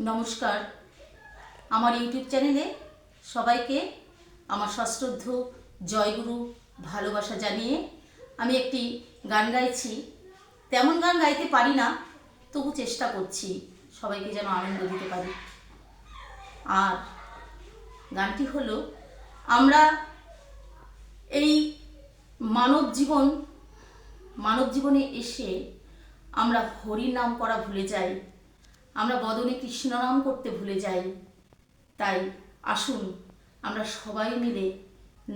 নমস্কার। আমার ইউটিউব চ্যানেলে সবাইকে আমার সশ্রদ্ধ জয়গুরু ভালোবাসা জানিয়ে আমি একটি গান গাইছি। তেমন গান গাইতে পারি না, তবু চেষ্টা করছি সবাইকে যেন আনন্দ দিতে পারি। আর গানটি হলো, আমরা এই মানব জীবন, মানব জীবনে এসে আমরা হরির নাম করা ভুলে যাই। আমরা বদনে কৃষ্ণনাম করতে ভুলে যাই। তাই আসুন, আমরা সবাই মিলে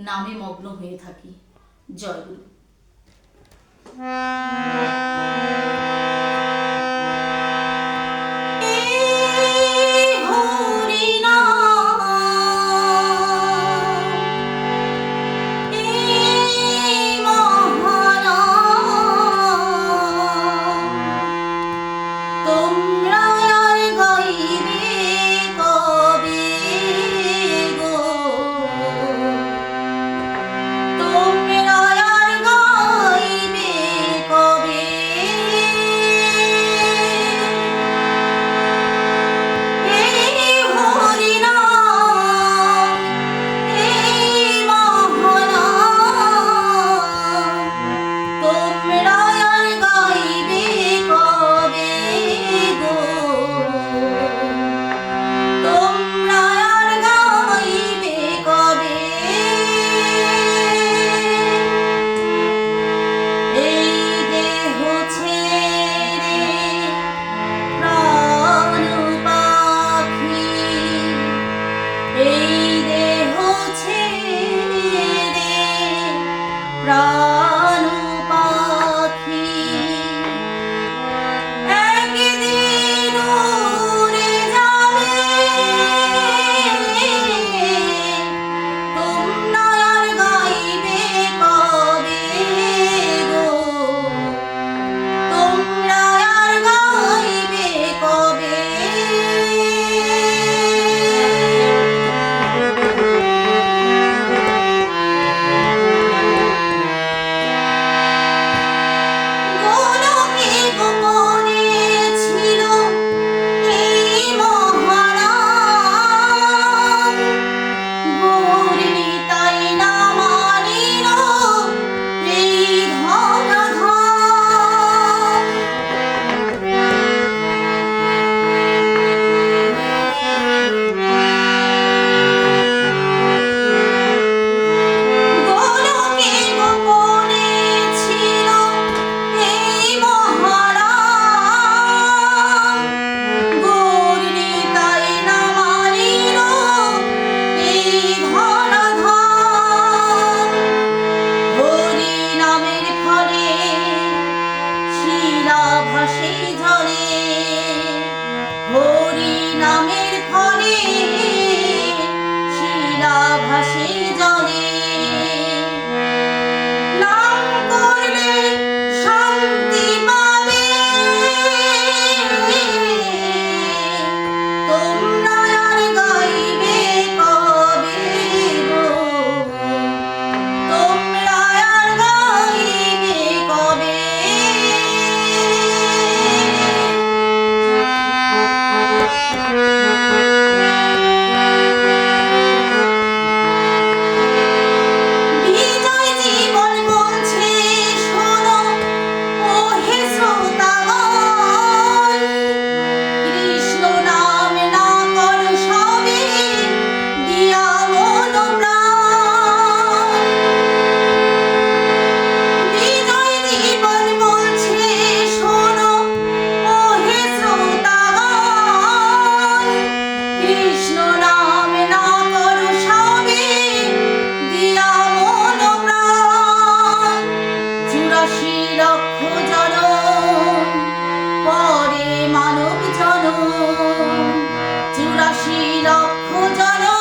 নামে মগ্ন হয়ে থাকি। জয় গুরু। ভাসে হরি আশি লক্ষ জন